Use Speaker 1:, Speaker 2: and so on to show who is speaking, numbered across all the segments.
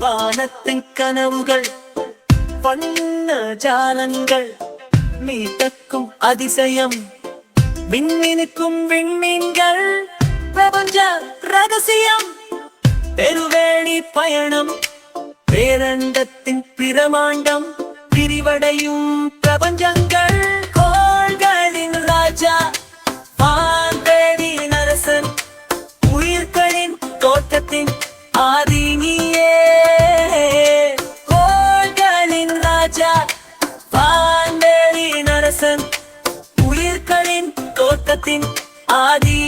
Speaker 1: வானத்தின் கனவுகள் வண்ண ஜாலங்கள் மீட்டக்கும் அதிசயம் விண்மீனுக்கும் விண்மீன்கள் பிரபஞ்ச ரகசியம் பெருவேணி பயணம் பேரண்டத்தின் பிரமாண்டம் விரிவடையும் பிரபஞ்சங்கள் கோள்களின் ராஜா வான்வேடியின் அரசன் உயிர்களின் தோட்டத்தின் ஆதினிய தோட்டத்தின் ஆதி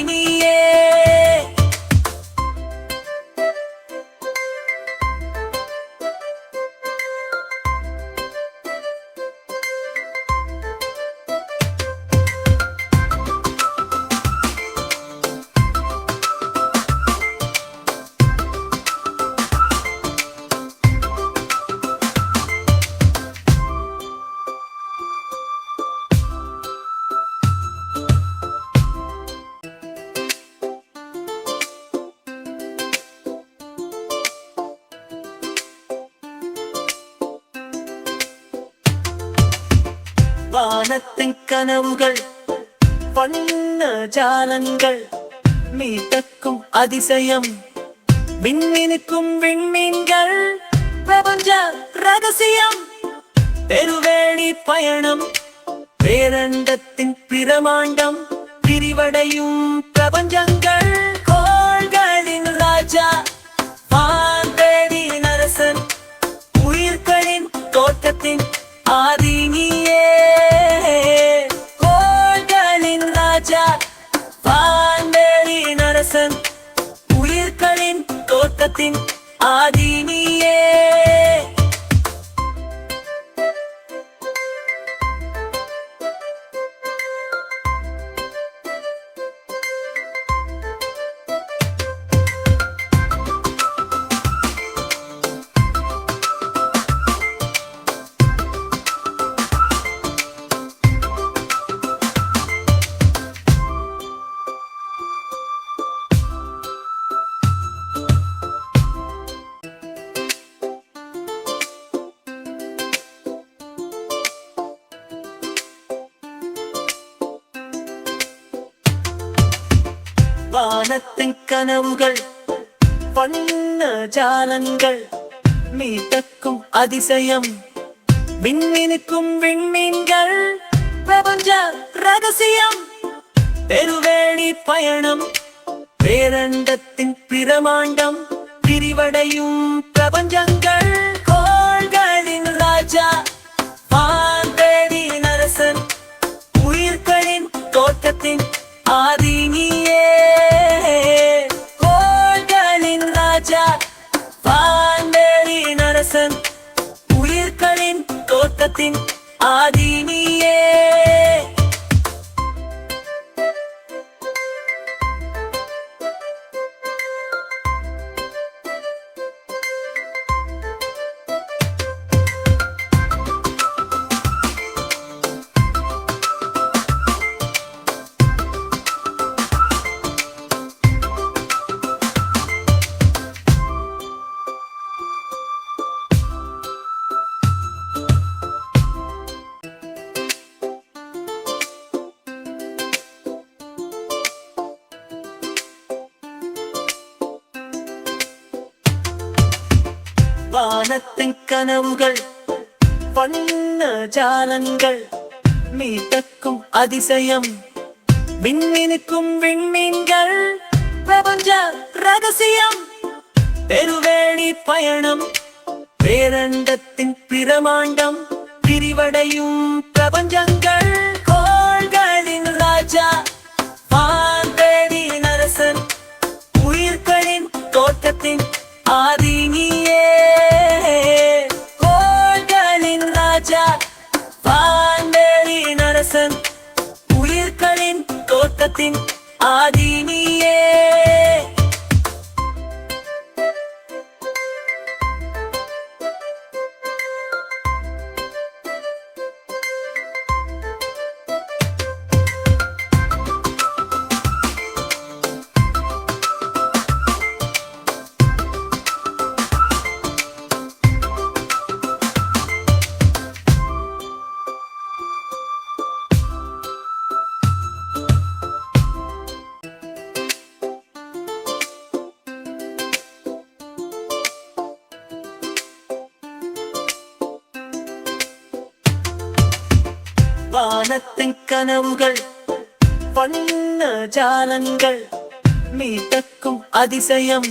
Speaker 1: வானத்தின் கனவுகள் வண்ண ஜாலங்கள் மீட்டக்கும் அதிசயம் விண்மீனுக்கும் விண்மீன்கள் பிரபஞ்ச ரகசியம் பெருவேணி பயணம் பேரண்டத்தின் பிரமாண்டம் விரிவடையும் பிரபஞ்சங்கள். வானத்தின் கனவுகள் வண்ண ஜாலங்கள் மீட்டக்கும் அதிசயம் விண்மீனுக்கும் விண்மீன்கள் பிரபஞ்ச ரகசியம் பெருவேணி பயணம் பேரண்டத்தின் பிரமாண்டம் விரிவடையும் பிரபஞ்சங்கள். வானத்தின் கனவுகள் வண்ண ஜாலங்கள் மீட்டக்கும் அதிசயம் விண்மீனுக்கும் விண்மீன்கள் பிரபஞ்ச ரகசியம் பெருவேணி பயணம் பேரண்டத்தின் பிரமாண்டம் விரிவடையும் பிரபஞ்சங்கள். வானத்தின் கனவுகள் வண்ண ஜாலங்கள் மீட்டக்கும் அதிசயம்.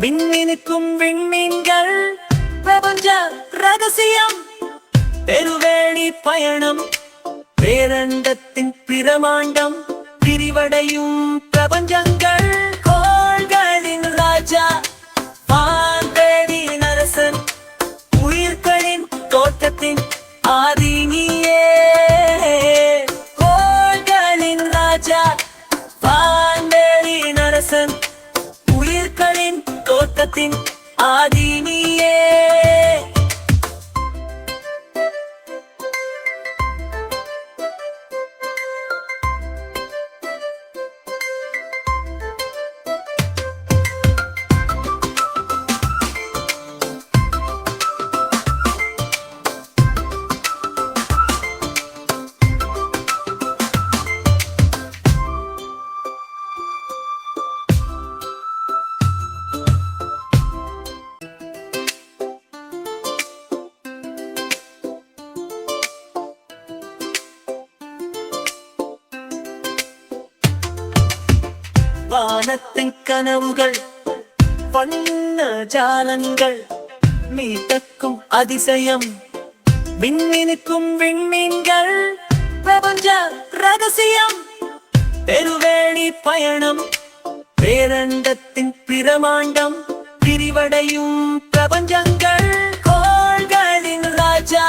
Speaker 1: விண்மீனுக்கும் விண்மீன்கள் பிரபஞ்ச ரகசியம். பெருவேணி பயணம் பேரண்டத்தின் பிரமாண்டம் விரிவடையும் பிரபஞ்சங்கள். கோள்களின் ராஜா வான்வேடியின் அரசன் உயிர்களின் தோட்டத்தின் ஆதி. கனவுகள் வண்ண ஜாலங்கள் மீட்டக்கும் அதிசயம் விண்மீனுக்கும் விண்மீன்கள் பிரபஞ்ச ரகசியம் பெருவேணி பயணம் பேரண்டத்தின் பிரமாண்டம் விரிவடையும் பிரபஞ்சங்கள் கோள்களின் ராஜா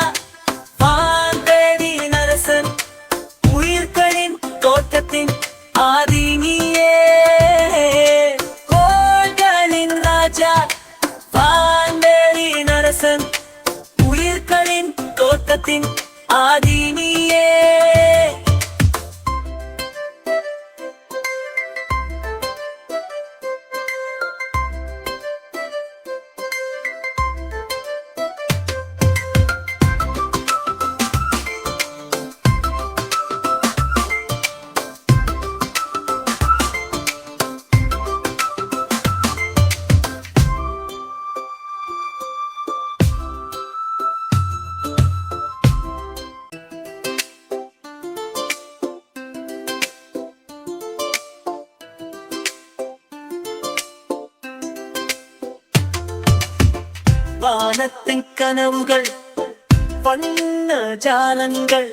Speaker 1: வான்வேடியின் அரசன் உயிர்களின் தோட்டத்தின் ஆதினியே கனவுகள் வண்ண ஜாலங்கள்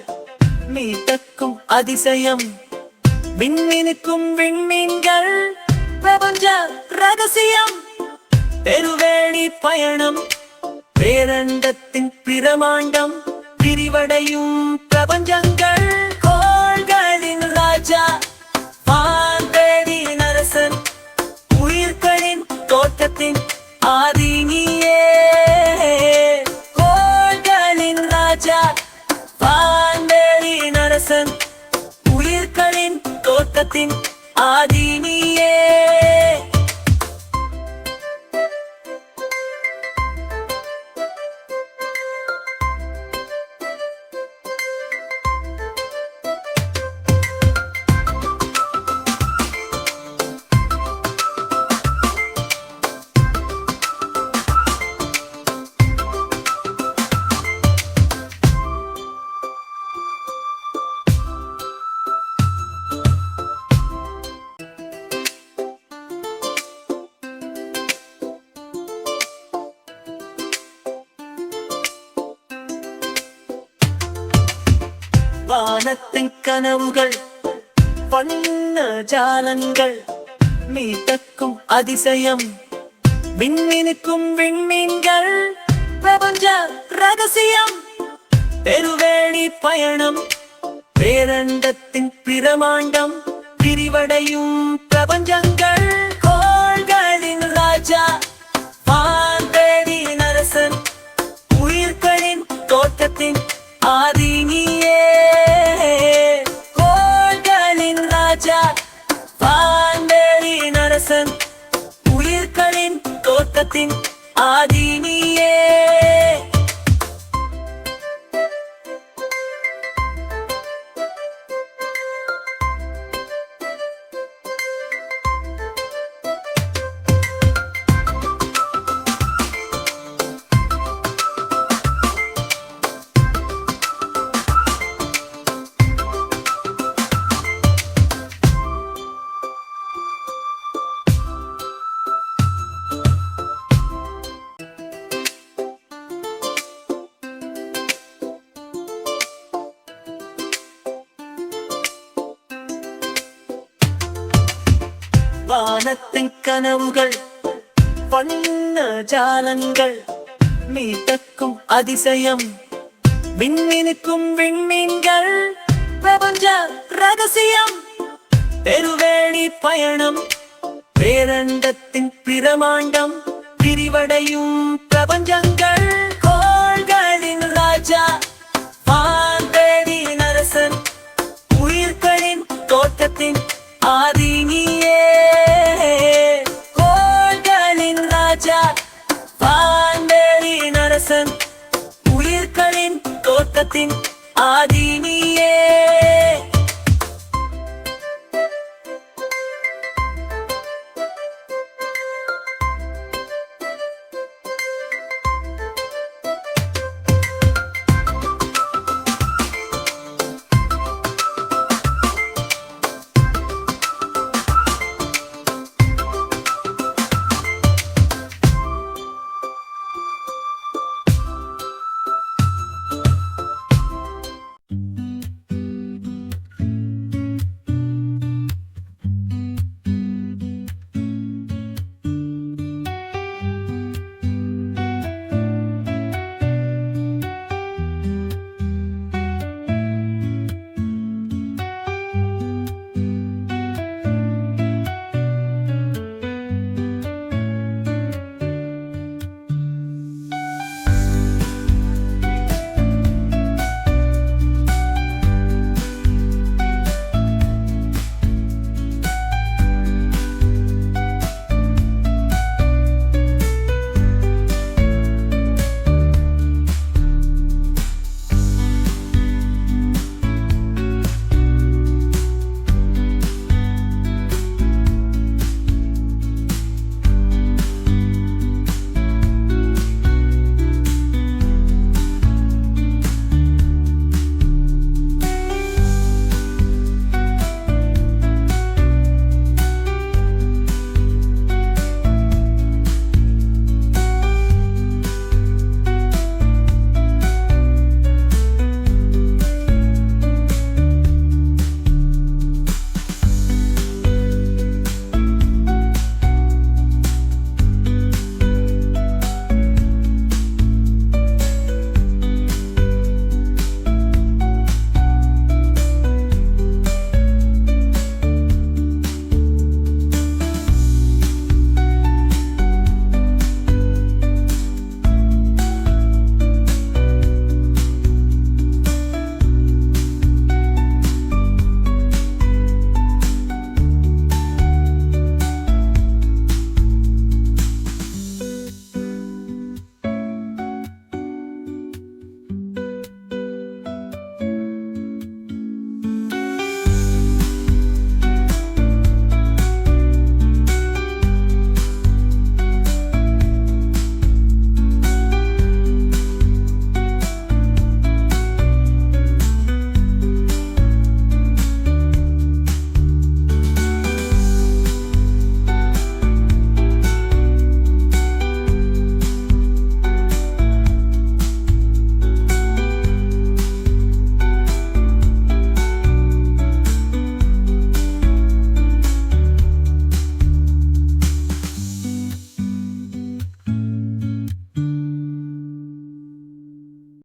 Speaker 1: மீட்டக்கும் அதிசயம் விண்மீனுக்கும் விண்மீன்கள் பிரபஞ்ச ரகசியம் பெருவேணி பயணம் பேரண்டத்தின் பிரமாண்டம் விரிவடையும் பிரபஞ்சங்கள் கோள்களின் ராஜா வான்வேடியின் அரசன் உயிர்களின் தோட்டத்தின் ஆதினியே. தோட்டத்தின் ஆதி கனவுகள் வண்ண ஜாலங்கள் மீட்டக்கும் அதிசயம் விண்மீனுக்கும் விண்மீன்கள் பிரபஞ்ச ரகசியம் பெருவேணி பயணம் பேரண்டத்தின் பிரமாண்டம் விரிவடையும் பிரபஞ்சங்கள் கோள்களின் ராஜா வான்வேடியின் அரசன் உயிர்களின் தோட்டத்தின் ஆதினியே தோட்டத்தின் ஆதி நீயே கனவுகள் வண்ண ஜாலங்கள் மீட்டக்கும் அதிசயம் விண்மீனுக்கும் விண்மீன்கள் பிரபஞ்ச ரகசியம் பெருவேணி பயணம் பேரண்டத்தின் பிரமாண்டம் விரிவடையும் பிரபஞ்சங்கள் கோள்களின் ராஜா வான்வெளியின் அரசன் உயிர்களின் தோட்டத்தின் ஆதினிய ആദിമിയേ